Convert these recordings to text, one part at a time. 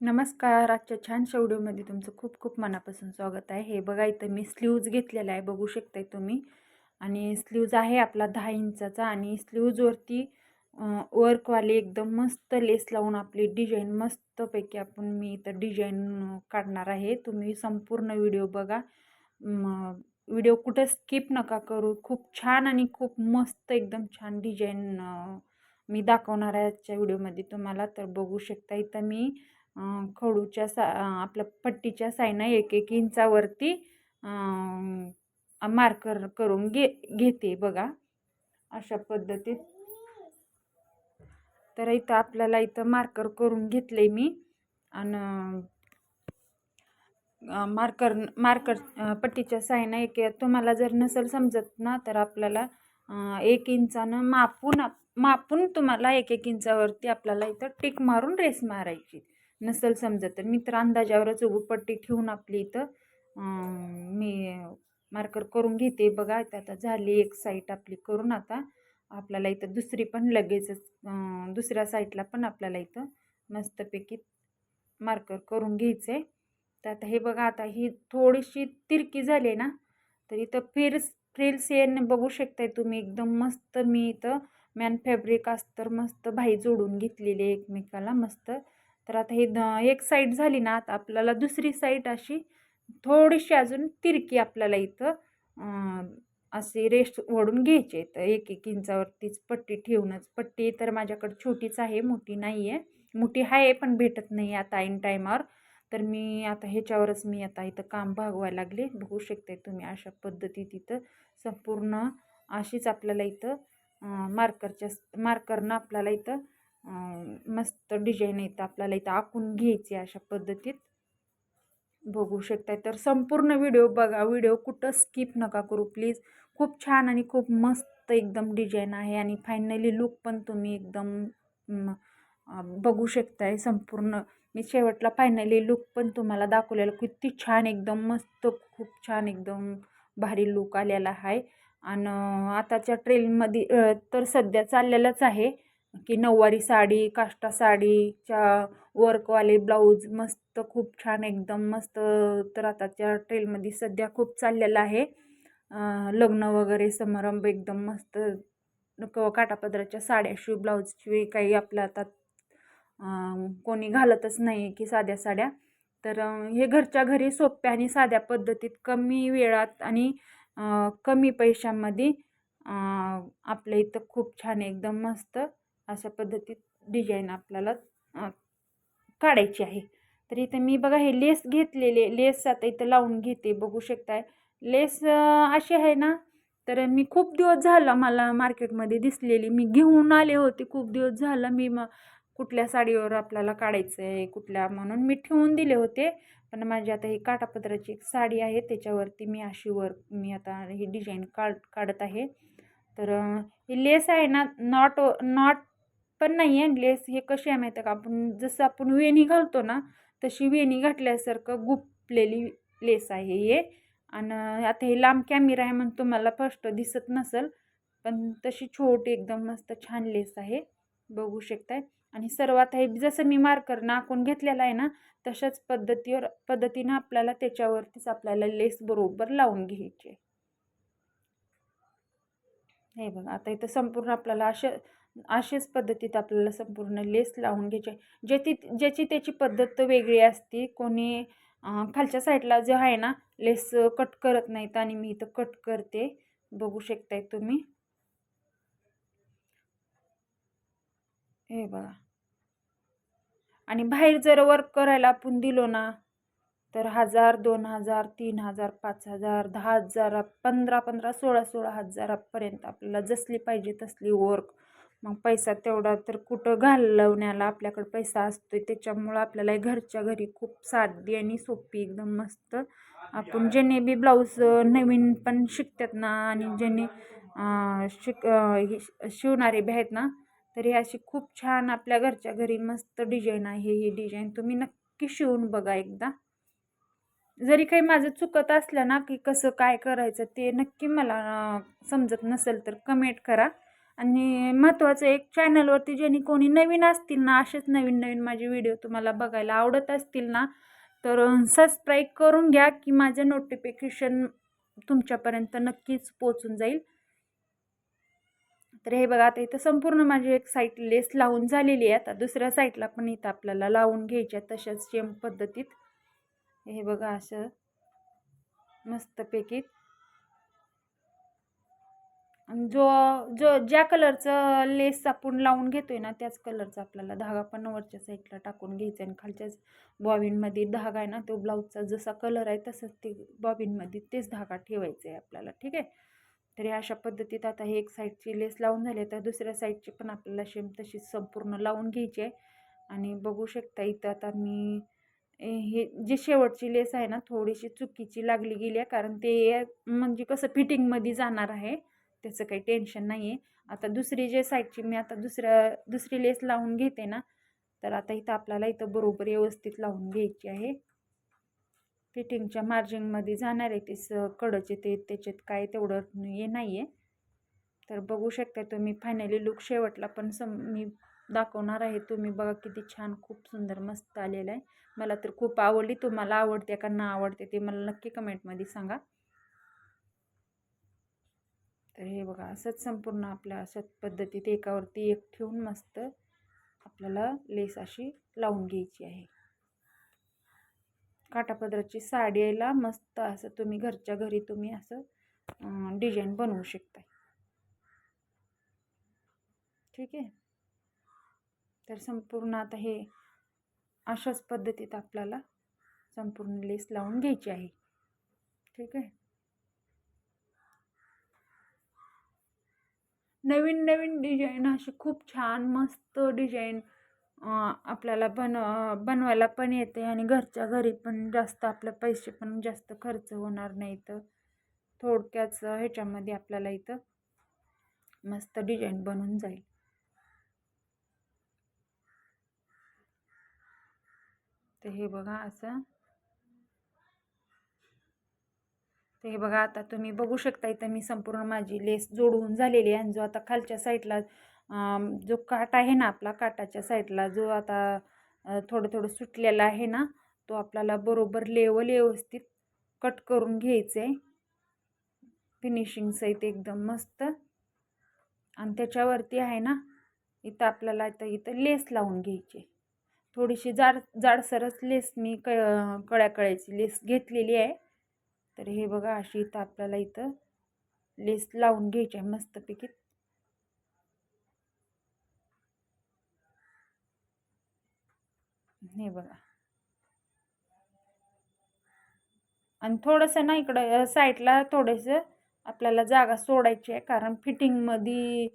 नमस्कार. आजच्या छानशा व्हिडिओमध्ये तुमचं खूप खूप मनापासून स्वागत आहे. हे बघा इथं मी स्लीव्ज घेतलेला आहे. बघू शकताय तुम्ही. आणि स्लीव्ज आहे आपला दहा इंचाचा आणि स्लीव्जवरती वर्कवाले एकदम मस्त लेस लावून आपली डिझाईन मस्तपैकी आपण मी इथं डिझाईन काढणार आहे. तुम्ही संपूर्ण व्हिडिओ बघा. व्हिडिओ कुठं स्किप नका करू. खूप छान आणि खूप मस्त एकदम छान डिझाईन मी दाखवणार आहे आजच्या व्हिडिओमध्ये तुम्हाला. तर बघू शकता इथं मी. खडूच्या सा आपल्या पट्टीच्या साईनं एक एक इंचावरती मार्कर करून घे घेते बघा. अशा पद्धतीत. तर इथं आपल्याला इथं मार्कर करून घेतले मी. आणि मार्कर मार्कर पट्टीच्या साईनं एक तुम्हाला जर नसेल समजत ना तर आपल्याला एक इंचानं मापून मापून तुम्हाला एक एक इंचावरती आपल्याला इथं टिक मारून रेस मारायची. नसेल समजत तर मी तर अंदाजावरच पट्टी ठेवून आपली इथं मी मार्कर करून घेते बघा. आता झाली एक साईट आपली करून आता आपल्याला इथं दुसरी पण लगेचच दुसऱ्या साईटला पण आपल्याला इथं मस्तपैकी मार्कर करून घ्यायचं आहे तर आता हे बघा आता ही थोडीशी तिरकी झाली ना तर इथं फ्रिल्स फ्रिल्स येणं बघू शकताय तुम्ही. एकदम मस्त मी इथं मॅन फॅब्रिक अस्तर मस्त भाई जोडून घेतलेली आहे एकमेकाला मस्त. तर आता हे एक साईड झाली ना आता आपल्याला दुसरी साईड अशी थोडीशी अजून तिरकी आपल्याला इथं असे रेस्ट ओढून घ्यायचे तर एक एक इंचावरतीच पट्टी ठेवूनच पट्टी तर माझ्याकडे छोटीच आहे मोठी नाही आहे मोठी आहे पण भेटत नाही आता ऐन टायमावर तर मी आता ह्याच्यावरच मी आता इथं काम भागवायला लागले. बघू शकते तुम्ही अशा पद्धतीत इथं संपूर्ण अशीच आपल्याला इथं मार्करच्या मार्करनं आपल्याला इथं मस्त डिझाईन येतं आपल्याला इथं आखून घ्यायची अशा पद्धतीत. बघू शकताय. तर संपूर्ण व्हिडिओ बघा. व्हिडिओ कुठं स्किप नका करू प्लीज खूप छान आणि खूप मस्त एकदम डिझाईन आहे आणि फायनली लुक पण तुम्ही एकदम बघू शकताय संपूर्ण. मी शेवटला फायनली लुक पण तुम्हाला दाखवलेला. किती छान एकदम मस्त खूप छान एकदम भारी लुक आलेला आहे. आणि आताच्या ट्रेनमध्ये तर सध्या चाललेलंच आहे. की नऊवारी साडी काष्टा साडीच्या वर्कवाले ब्लाऊज मस्त खूप छान एकदम मस्त तर आताच्या ट्रेलमध्ये सध्या खूप चाललेलं आहे. लग्न वगैरे समारंभ एकदम मस्त क काटापदराच्या साड्या शिव ब्लाऊजशिवाय काही आपल्या आता कोणी घालतच नाही की साध्या साड्या. तर हे घरच्या घरी सोप्या आणि साध्या पद्धतीत कमी वेळात आणि कमी पैशांमध्ये आपल्या इथं खूप छान एकदम मस्त अशा पद्धतीत डिझाईन आपल्याला काढायची आहे. तर इथं मी बघा हे लेस घेतलेले लेस आता इथं लावून घेते. बघू शकताय. लेस अशी आहे ना? तर मी खूप दिवस झालं मला मार्केटमध्ये दिसलेली. मी घेऊन आले होते खूप दिवस झालं. मी मग कुठल्या साडीवर आपल्याला काढायचं आहे कुठल्या म्हणून मी ठेवून दिले होते. पण माझी आता ही काटापत्राची एक साडी आहे. त्याच्यावरती मी अशी वर्क मी आता ही डिझाईन काढ काढत आहे. तर ही लेस आहे ना? नॉट नॉट पण नाही आहे लेस हे कशी आहे माहिती का? आपण जसं आपण वेणी घालतो ना तशी वेणी घातल्यासारखं गुपलेली लेस आहे हे. आणि आता हे लांब कॅमेरा आहे म्हणून तुम्हाला फर्स्ट दिसत नसेल पण तशी छोटी एकदम मस्त छान लेस आहे. बघू शकताय. आणि सर्वात हे जसं मी मार्कर नाकून घेतलेला आहे ना तशाच पद्धतीवर पद्धतीनं आपल्याला त्याच्यावरतीच आपल्याला लेस बरोबर लावून घ्यायची. हे बघा आता इथं संपूर्ण आपल्याला अशा अशाच पद्धतीत आपल्याला संपूर्ण लेस लावून घ्यायची. ज्याची ज्याची त्याची पद्धत वेगळी असते. कोणी खालच्या साईडला जे आहे ना लेस कट करत नाहीत आणि मी इथं कट करते. बघू शकताय तुम्ही. हे बघा. आणि बाहेर जर वर्क करायला आपण दिलो ना तर हजार दोन हजार तीन हजार पाच हजार दहा हजार पंधरा पंधरा सोळा सोळा हजारापर्यंत आपल्याला जसली पाहिजे तसली वर्क मग पैसा तेवढा तर कुठं घालवण्याला आपल्याकडं पैसा असतो आहे त्याच्यामुळं आपल्याला घरच्या घरी खूप साधी आणि सोपी एकदम मस्त. आपण ज्याने बी ब्लाऊज नवीन पण शिकतात ना आणि ज्याने शिक शिवणारे बी आहेत ना तर हे अशी खूप छान आपल्या घरच्या घरी मस्त डिझाईन आहे ही डिझाईन. तुम्ही नक्की शिवून बघा एकदा. जरी काही माझं चुकत असलं ना की कसं काय करायचं ते नक्की मला समजत नसेल तर कमेंट करा. आणि महत्त्वाचं एक चॅनलवरती ज्यांनी कोणी नवीन असतील ना असेच नवीन नवीन माझे व्हिडिओ तुम्हाला बघायला आवडत असतील ना तर सबस्क्राईब करून घ्या की माझं नोटिफिकेशन तुमच्यापर्यंत नक्कीच पोचून जाईल. तर हे बघा आता इथं संपूर्ण माझी एक साईट लेस लावून झालेली आहे. आता दुसऱ्या साईटला पण इथं आपल्याला लावून घ्यायच्या तशाच सेम पद्धतीत. हे बघा असं मस्तपैकी. जो जो ज्या कलरचं लेस आपण लावून घेतो आहे ना त्याच कलरचा आपल्याला धागा पण वरच्या साईडला टाकून घ्यायचा आणि खालच्याच बॉबिनमध्ये धागा आहे ना तो ब्लाऊजचा जसा कलर आहे तसंच ते बॉबिनमध्ये तेच धागा ठेवायचा आहे आपल्याला ठीक आहे? तर अशा पद्धतीत आता हे एक साईडची लेस लावून झाली तर दुसऱ्या साईडची पण आपल्याला शेम तशीच संपूर्ण लावून घ्यायची आहे. आणि बघू शकता इथं आता मी हे जी शेवटची लेस आहे ना थोडीशी चुकीची लागली गेली आहे कारण ते म्हणजे कसं फिटिंगमध्ये जाणार आहे. त्याचं काही टेन्शन नाही आहे आता दुसरी जे साईडची मी आता दुसऱ्या दुसरी लेस लावून घेते ना तर आता इथं आपल्याला इथं बरोबर व्यवस्थित लावून घ्यायची आहे. फिटिंगच्या मार्जिनमध्ये जाणार आहे ते स कडचे ते त्याच्यात काय तेवढं हे नाही आहे तर बघू शकता तुम्ही फायनली लुक शेवटला पण सम मी दाखवणार आहे. तुम्ही बघा किती छान खूप सुंदर मस्त आलेलं आहे. मला तर खूप आवडली तुम्हाला आवडते का ना आवडते ते मला नक्की कमेंटमध्ये सांगा. तर हे बघा असंच संपूर्ण आपल्या असंच पद्धतीत एकावरती एक ठेवून मस्त आपल्याला लेस अशी लावून घ्यायची आहे. काटापदराची साडीला मस्त असं तुम्ही घरच्या घरी तुम्ही असं डिझाईन बनवू शकता ठीक आहे? तर संपूर्ण आता हे अशाच पद्धतीत आपल्याला संपूर्ण लेस लावून घ्यायची आहे. ठीक आहे? नवीन नवीन डिझाईन अशी खूप छान मस्त डिझाईन आपल्याला बन बनवायला पण येते आणि घरच्या घरी पण जास्त आपले पैसे पण जास्त खर्च होणार नाही तर थोडक्याच ह्याच्यामध्ये आपल्याला इथं मस्त डिझाईन बनून जाईल. तर हे बघा असं. तर हे बघा आता तुम्ही बघू शकता इथं मी संपूर्ण माझी लेस जोडवून झालेली आहे आणि जो आता खालच्या साईडला जो काट आहे ना आपला काटाच्या साईडला जो आता थोडं थोडं सुटलेला आहे ना तो आपल्याला बरोबर लेवल व्यवस्थित कट करून घ्यायचं आहे फिनिशिंग सहित एकदम मस्त. आणि त्याच्यावरती आहे ना इथं आपल्याला इथं इथं लेस लावून घ्यायची. थोडीशी जाड जाडसरच लेस मी क कळ्याकळ्याची लेस घेतलेली आहे. तर हे बघा अशी इथं आपल्याला इथं लेस लावून घ्यायची आहे मस्तपैकी. हे बघा. आणि थोडंसं ना इकडं साईडला थोडंसं आपल्याला जागा सोडायची आहे कारण फिटिंगमध्ये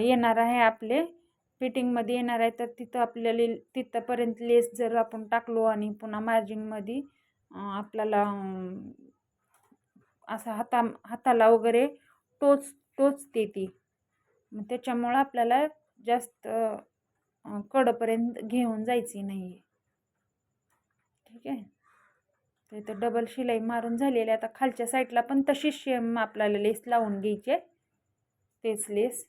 येणार आहे आपले. फिटिंगमध्ये येणार आहे तर तिथं आपल्याला तिथंपर्यंत लेस जर आपण टाकलो आणि पुन्हा मार्जिनमध्ये आपल्याला असं हाता हाताला वगैरे टोच टोचते ती मग त्याच्यामुळं आपल्याला जास्त कडपर्यंत घेऊन जायची नाही ठीक आहे? तर इथं डबल शिलाई मारून झालेली आता खालच्या साईडला पण तशीच शेम आपल्याला लेस लावून घ्यायचे. तेच लेस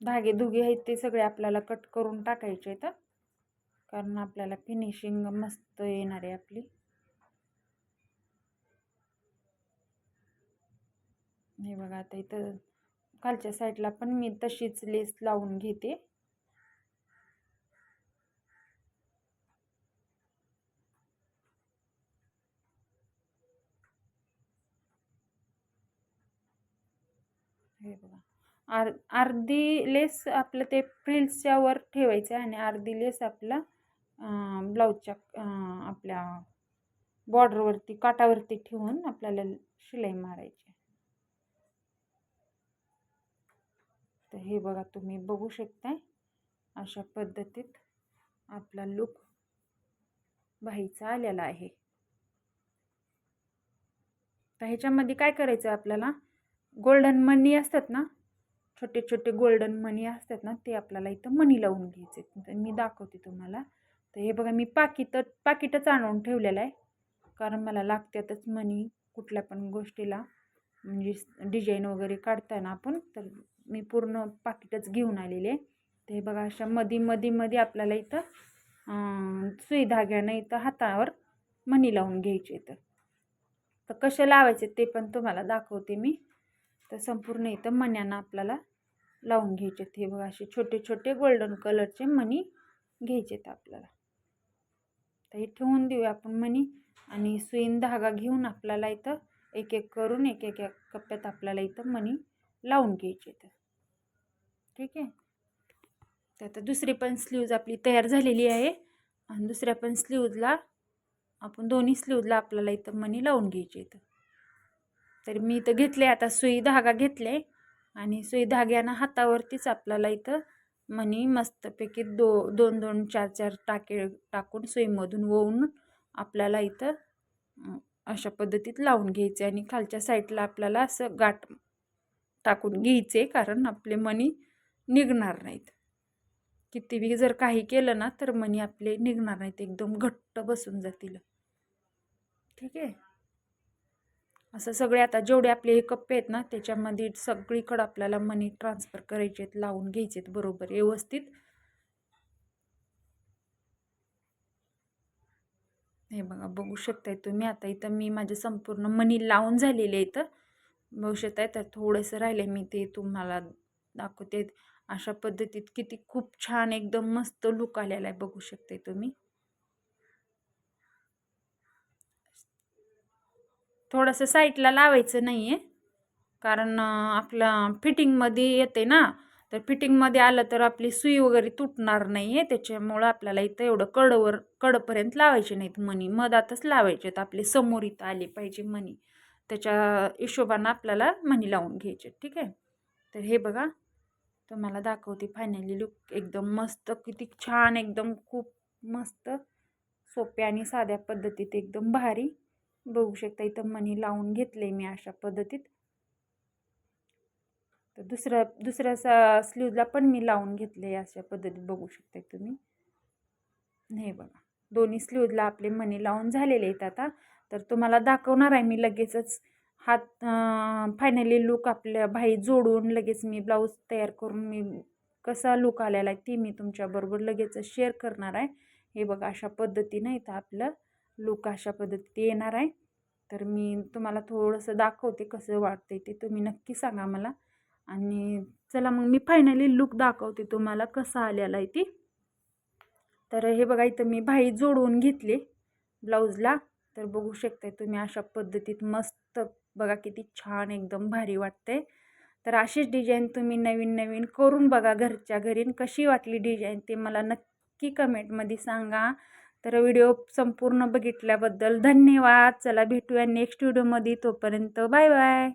धागे धुगे आहेत ते सगळे आपल्याला कट करून टाकायचे आहेत. कारण आपल्याला फिनिशिंग मस्त येणार आहे आपली. हे बघा आता इथं खालच्या साईडला पण मी तशीच लेस लावून घेते. हे बघा आर अर्धी लेस आपलं ते फ्रिल्सच्या वर ठेवायचं आहे आणि अर्धी लेस आपला ब्लाऊजच्या आपल्या बॉर्डरवरती काटावरती ठेवून आपल्याला शिलाई मारायची तर हे बघा तुम्ही बघू शकताय अशा पद्धतीत आपला लुक व्हायचा आलेला आहे. तर ह्याच्यामध्ये काय करायचं आहे आपल्याला? गोल्डन मनी असतात ना छोटे छोटे गोल्डन मनी असतात ना ते आपल्याला इथं मनी लावून घ्यायचे तर मी दाखवते तुम्हाला. तर हे बघा मी पाकिट पाकिटच आणून ठेवलेलं आहे. कारण मला लागत्यातच मनी कुठल्या पण गोष्टीला. म्हणजे डिझाईन वगैरे काढताना आपण तर मी पूर्ण पाकिटच घेऊन आलेले. आहे ते बघा अशा मधी मधी मध्ये आपल्याला इथं सुई धाग्यानं इथं हातावर मणी लावून घ्यायचे इथं. तर कसे लावायचे ते पण तुम्हाला दाखवते मी. तर संपूर्ण इथं मण्यांना आपल्याला लावून घ्यायचे हे बघा असे छोटे छोटे गोल्डन कलरचे मणी घ्यायचे आहेत आपल्याला. तर हे ठेवून देऊया आपण मणी आणि सुईन धागा घेऊन आपल्याला इथं एक एक करून एक एक एक कप्प्यात आपल्याला इथं मणी लावून घ्यायचे तर ठीक आहे. तर आता दुसरी पण स्लीव्ज आपली तयार झालेली आहे. आणि दुसऱ्या पण स्लीव्जला आपण दोन्ही स्लीवजला आपल्याला इथं मनी लावून घ्यायची इथं. तर मी इथं घेतले आता सुई धागा घेतले आणि सुई धाग्यानं हातावरतीच आपल्याला इथं मनी मस्तपैकी दो दोन दोन चार चार टाके टाकून सुईमधून वळून आपल्याला इथं अशा पद्धतीत लावून घ्यायचे. आणि खालच्या साईडला आपल्याला असं गाठ टाकून घ्यायचे कारण आपले मनी निघणार नाहीत. किती बी जर काही केलं ना तर मणी आपले निघणार नाहीत. एकदम घट्ट बसून जातील. ठीक आहे? असं सगळे आता जेवढे आपले हे कप्पे आहेत ना त्याच्यामध्ये सगळीकडं आपल्याला मनी ट्रान्सफर करायचे आहेत लावून घ्यायचे आहेत बरोबर व्यवस्थित. हे बघा बघू शकताय तुम्ही. आता इथं मी माझे संपूर्ण मनी लावून झालेले इथं बघू शकताय तर थोडंसं राहिले मी ते तुम्हाला दाखवते. अशा पद्धतीत किती खूप छान एकदम मस्त लुक आलेला आहे बघू शकते तुम्ही. थोडंसं साईडला लावायचं नाही आहे कारण आपला आपलं फिटिंगमध्ये येते ना तर फिटिंगमध्ये आलं तर आपली सुई वगैरे तुटणार नाही आहे त्याच्यामुळं आपल्याला इथं एवढं कडवर कडपर्यंत लावायचे नाहीत मणी. मधातच लावायचे आहेत आपले समोर इथं आले पाहिजे मणी. त्याच्या हिशोबानं आपल्याला मणी लावून घ्यायचे ठीक आहे. तर हे बघा. तुम्हाला दाखवते फायनली लुक एकदम मस्त किती छान एकदम खूप मस्त सोप्या आणि साध्या पद्धतीत एकदम भारी. बघू शकता इथं मनी लावून घेतले मी अशा पद्धतीत. तर दुसऱ्या दुसऱ्या सा स्लीवला पण मी लावून घेतले अशा पद्धतीत बघू शकता तुम्ही. हे बघा दोन्ही स्लीवला आपले मनी लावून झालेले आहेत आता. तर तुम्हाला दाखवणार आहे मी लगेचच हात फायनली लुक आपल्या भाई जोडून लगेच मी ब्लाऊज तयार करून मी कसा लुक आलेला आहे ती मी तुमच्याबरोबर लगेच शेअर करणार आहे. हे बघा अशा पद्धतीनं इथं आपलं लुक अशा पद्धतीत येणार आहे. तर मी तुम्हाला थोडंसं दाखवते कसं वाटते ते तुम्ही नक्की सांगा मला. आणि चला मग मी फायनली लुक दाखवते तुम्हाला कसा आलेला आहे ती. तर हे बघा इथं मी भाई जोडवून घेतले ब्लाऊजला तर बघू शकताय तुम्ही अशा पद्धतीत मस्त बघा किती छान एकदम भारी वाटते तर अशीच डिझाईन तुम्ही नवीन नवीन करून बघा घरच्या घरी. कशी वाटली डिझाईन ते मला नक्की कमेंटमध्ये सांगा. तर व्हिडिओ संपूर्ण बघितल्याबद्दल धन्यवाद. चला भेटूया नेक्स्ट व्हिडिओमध्ये तोपर्यंत बाय बाय